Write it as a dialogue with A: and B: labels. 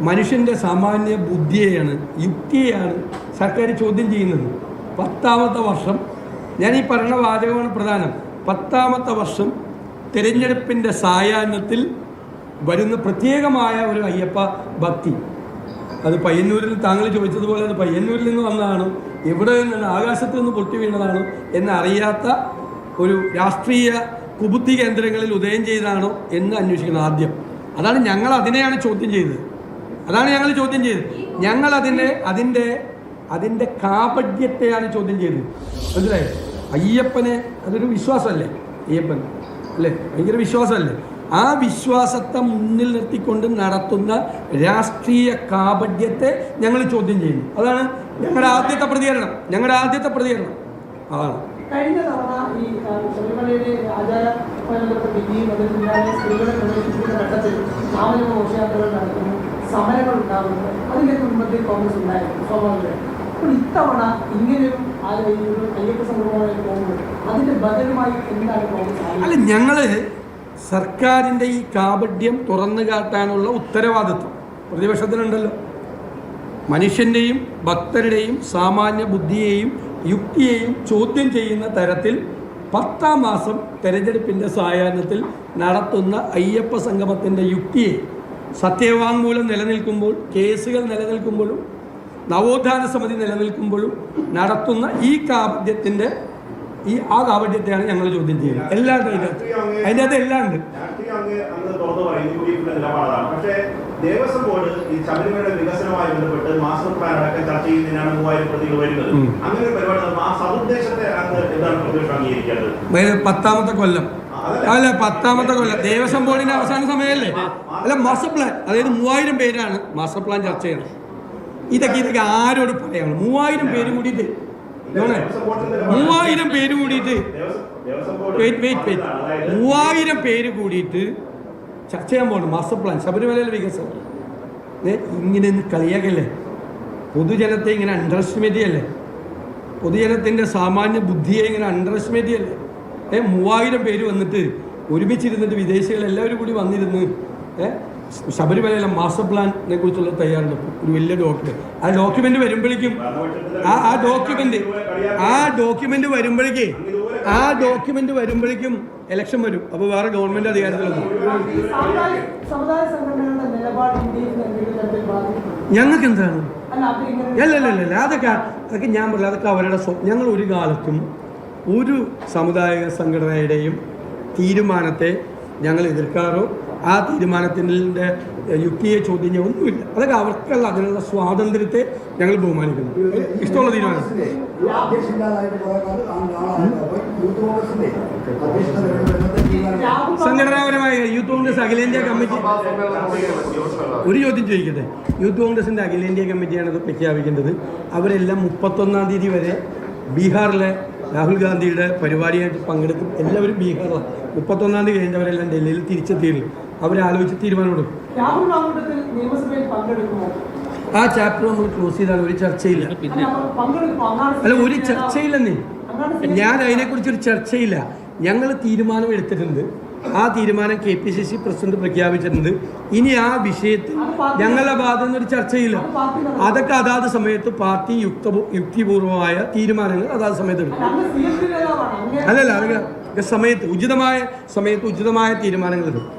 A: മനുഷ്യന്റെ സാമാന്യ ബുദ്ധിയെയാണ് യുക്തിയെയാണ് സർക്കാർ ചോദ്യം ചെയ്യുന്നത്. പത്താമത്തെ വർഷം ഞാൻ ഈ പറയുന്ന വാചകമാണ് പ്രധാനം. പത്താമത്തെ വർഷം തിരഞ്ഞെടുപ്പിന്റെ സായാഹ്നത്തിൽ വരുന്ന പ്രത്യേകമായ ഒരു അയ്യപ്പ ഭക്തി. അത് പയ്യന്നൂരിൽ താങ്കൾ ചോദിച്ചതുപോലെ അത് പയ്യന്നൂരിൽ നിന്ന് വന്നതാണ്. എവിടെ നിന്നാണ്? ആകാശത്ത് നിന്ന് പൊട്ടി വീണതാണ് എന്നറിയാത്ത ഒരു രാഷ്ട്രീയ കുബുദ്ധി കേന്ദ്രങ്ങളിൽ ഉദയം ചെയ്താണോ എന്ന് അന്വേഷിക്കണം ആദ്യം. അതാണ് ഞങ്ങൾ അതിനെയാണ് ചോദ്യം ചെയ്തത്. അതാണ് ഞങ്ങൾ ചോദ്യം ചെയ്തത്. ഞങ്ങൾ അതിന്റെ അതിന്റെ അതിന്റെ കാപഡ്യത്തെയാണ് ചോദ്യം ചെയ്തത്. മനസ്സിലായോ? അയ്യപ്പനെ അതൊരു വിശ്വാസമല്ലേ? അയ്യപ്പൻ അല്ലേ? ഭയങ്കര വിശ്വാസമല്ലേ? ആ വിശ്വാസത്തെ മുന്നിൽ നിർത്തിക്കൊണ്ട് നടത്തുന്ന രാഷ്ട്രീയ കാപഡ്യത്തെ ഞങ്ങൾ ചോദ്യം ചെയ്യുന്നു. അതാണ് ഞങ്ങളുടെ ആദ്യത്തെ പ്രതികരണം. ഞങ്ങളുടെ ആദ്യത്തെ പ്രതികരണം. അതാണ്.
B: കഴിഞ്ഞ തവണ ഈ ശബരിമലയിലെ നടത്തുന്നു സമരങ്ങൾ ഉണ്ടാകുന്നത് അതിലേക്ക് മുമ്പത്തിൽ കോൺഗ്രസ് ഉണ്ടായിരുന്നു സ്വാഭാവികമായും അപ്പോൾ ഇത്തവണ എന്താണ് കോൺഗ്രസ്
A: അല്ല? ഞങ്ങൾ സർക്കാരിന്റെ ഈ കാപഡ്യം തുറന്നു കാട്ടാനുള്ള ഉത്തരവാദിത്വം പ്രതിപക്ഷത്തിനുണ്ടല്ലോ. മനുഷ്യന്റെയും ഭക്തരുടെയും സാമാന്യ ബുദ്ധിയെയും യുക്തിയെയും ചോദ്യം ചെയ്യുന്ന തരത്തിൽ പത്താം മാസം തെരഞ്ഞെടുപ്പിന്റെ സായാഹ്നത്തിൽ നടത്തുന്ന അയ്യപ്പ സംഗമത്തിന്റെ യുക്തിയെ സത്യവാങ്മൂലം നിലനിൽക്കുമ്പോൾ കേസുകൾ നിലനിൽക്കുമ്പോഴും നവോത്ഥാന സമിതി നിലനിൽക്കുമ്പോഴും നടത്തുന്ന ഈ കാപട്യത്തിന്റെ ഈ ആ കാപട്യത്തെയാണ് ഞങ്ങൾ ചോദ്യം ചെയ്യുന്നത്. എല്ലാം ഉണ്ട് അതിന്റെ അകത്ത്. അതിന്റെ അകത്ത് എല്ലാം ഉണ്ട്.
C: പക്ഷേ ദേവസ്വം ബോർഡ് ഈ ശബരിമലയുടെ വികസനവുമായി ബന്ധപ്പെട്ട് മാസ്റ്റർ പ്ലാൻ അടക്കം ചർച്ച ചെയ്യുന്നതിനാണ് മൂവായിരം പ്രതികൾ വരുന്നത്. അങ്ങനെ ഒരു പരിപാടി ആ സതുദ്ദേശത്തെ അങ്ങ് എന്താണ് പ്രതിപക്ഷം അംഗീകരിക്കേണ്ടത്?
A: പത്താമത്തെ കൊല്ലം. അല്ല പത്താമത്തെ കൊല്ലം. ദേവസ്വം ബോർഡിന്റെ അവസാന സമയമല്ലേ? അല്ല മാസ്റ്റർ പ്ലാൻ അതായത് മൂവായിരം പേരാണ് മാസ്റ്റർ പ്ലാൻ ചർച്ച ചെയ്യുന്നത് ഇതൊക്കെ ഇതൊക്കെ ആരോട് പറയാം മൂവായിരം പേര് കൂടിയിട്ട്. മൂവായിരം പേര് കൂടിയിട്ട്. വെയിറ്റ് വെയിറ്റ് വെയിറ്റ് മൂവായിരം പേര് കൂടിയിട്ട് ചർച്ച ചെയ്യാൻ പോകണം മാസ്റ്റർ പ്ലാൻ ശബരിമലയിലെ വികസനം. ഇങ്ങനെ കളിയാക്കല്ലേ? പൊതുജനത്തെ ഇങ്ങനെ അണ്ടർ എസ്റ്റിമേറ്റ് ചെയ്യല്ലേ? പൊതുജനത്തിന്റെ സാമാന്യ ബുദ്ധിയെ ഇങ്ങനെ അണ്ടർ എസ്റ്റിമേറ്റ് ചെയ്യല്ലേ? ഏ മൂവായിരം പേര് വന്നിട്ട് ഒരുമിച്ചിരുന്നിട്ട് വിദേശികൾ എല്ലാവരും കൂടി വന്നിരുന്ന് ഏഹ് ശബരിമലയിലെ മാസ്റ്റർ പ്ലാനിനെ കുറിച്ചുള്ള തയ്യാറെടുപ്പ്. ഒരു വലിയ ഡോക്യുമെന്റ് ആ ഡോക്യുമെന്റ് വരുമ്പോഴേക്കും ആ ആ ഡോക്യുമെന്റ് ആ ഡോക്യുമെന്റ് വരുമ്പോഴേക്കേ ആ ഡോക്യുമെന്റ് വരുമ്പോഴേക്കും ഇലക്ഷൻ വരും. അപ്പോൾ വേറെ ഗവൺമെന്റ് അധികാരത്തിലൊന്നും ഞങ്ങൾക്ക് എന്താണ്
B: അല്ല
A: അല്ല അല്ല അതൊക്കെ അതൊക്കെ ഞാൻ പറഞ്ഞില്ല അതൊക്കെ അവരുടെ സ്വപ്നം ഞങ്ങൾ ഒരു കാലത്തും ഒരു സമുദായ സംഘടനയുടെയും തീരുമാനത്തെ ഞങ്ങൾ എതിർക്കാറോ ആ തീരുമാനത്തിന്റെ യുക്തിയെ ചോദ്യം ചെയ്യാൻ ഒന്നുമില്ല. അതൊക്കെ അവർക്കുള്ള അതിനുള്ള സ്വാതന്ത്ര്യത്തെ ഞങ്ങൾ ബഹുമാനിക്കുന്നു. ഇഷ്ടമുള്ള തീരുമാനം. സംഘടനാപരമായ യൂത്ത് കോൺഗ്രസ് അഖിലേന്ത്യാ കമ്മിറ്റി ഒരു ചോദ്യം ചോദിക്കട്ടെ? യൂത്ത് കോൺഗ്രസിന്റെ അഖിലേന്ത്യാ കമ്മിറ്റിയാണ് അത് പ്രഖ്യാപിക്കേണ്ടത്. അവരെല്ലാം മുപ്പത്തൊന്നാം തീയതി വരെ ബീഹാറിലെ രാഹുൽ ഗാന്ധിയുടെ പരിപാടിയായിട്ട് പങ്കെടുക്കും. എല്ലാവരും ബീഹാറിലാണ് മുപ്പത്തൊന്നാം തീയതി കഴിഞ്ഞവരെല്ലാം ഡൽഹിയിൽ തിരിച്ചെത്തിയില്ല അവരാലോചിച്ച് തീരുമാനമെടുക്കും.
B: രാഹുൽ മാങ്കൂട്ടത്തിൽ നിയമസഭയിൽ പങ്കെടുക്കുമോ?
A: ആ ചാപ്റ്റർ നമ്മൾ ക്ലോസ് ചെയ്താണ്. ഒരു ചർച്ചയില്ല.
B: അല്ല,
A: ഒരു ചർച്ചയില്ലെന്നേ. ഞാൻ അതിനെക്കുറിച്ചൊരു ചർച്ചയില്ല. ഞങ്ങൾ തീരുമാനം എടുത്തിട്ടുണ്ട് ആ തീരുമാനം K P C C president പ്രഖ്യാപിച്ചിട്ടുണ്ട്. ഇനി ആ വിഷയത്തിൽ ഞങ്ങളുടെ ഭാഗത്തു നിന്നൊരു ചർച്ചയില്ല. അതൊക്കെ അതാത് സമയത്ത് പാർട്ടി യുക്ത യുക്തിപൂർവമായ തീരുമാനങ്ങൾ അതാത് സമയത്ത് എടുക്കും. അല്ലല്ല അതൊക്കെ സമയത്ത് ഉചിതമായ സമയത്ത് ഉചിതമായ തീരുമാനങ്ങൾ എടുക്കും.